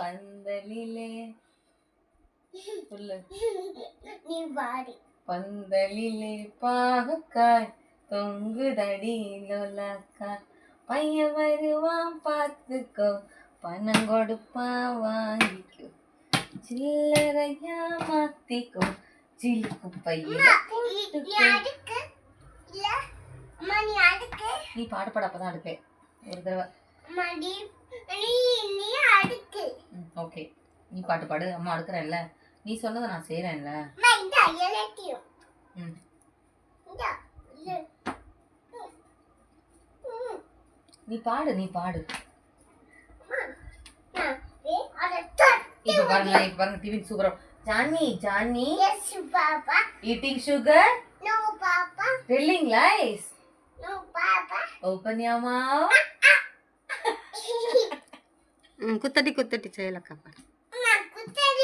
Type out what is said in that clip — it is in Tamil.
பந்தலிலே. பந்தலிலே பாகக்காய் தொங்குதடி லோலக்காய். பையன் வருவான் பார்த்துக்கோ. பணம் கொடுப்பான் வாங்கிக்கோ. சில்லறையா மாத்திக்கோ. சிலுக்கு பையில நீ அடுக்கு இல்ல அம்மா நீ அடுக்கு நீ பாட்டு பாட அப்பதான் அடுப்பேன் ஒரு தடவை. நீ நீ நீ ஓகே நீ பாட்டு பாடு அம்மா அடுக்கிறேன்ல. நீ சொன்னதை நான் எல்லாத்தையும் ம். நீ பாடு நீ பாடு. இப்போ பாருங்க இப்போ பாருங்க டிவி சூப்பரா Johnny Johnny Yes, Papa. Eating sugar No, Papa. Telling lies. Open your mouth కుత్తటి కుత్తటి చేయలక్క அம்மா, குத்தடி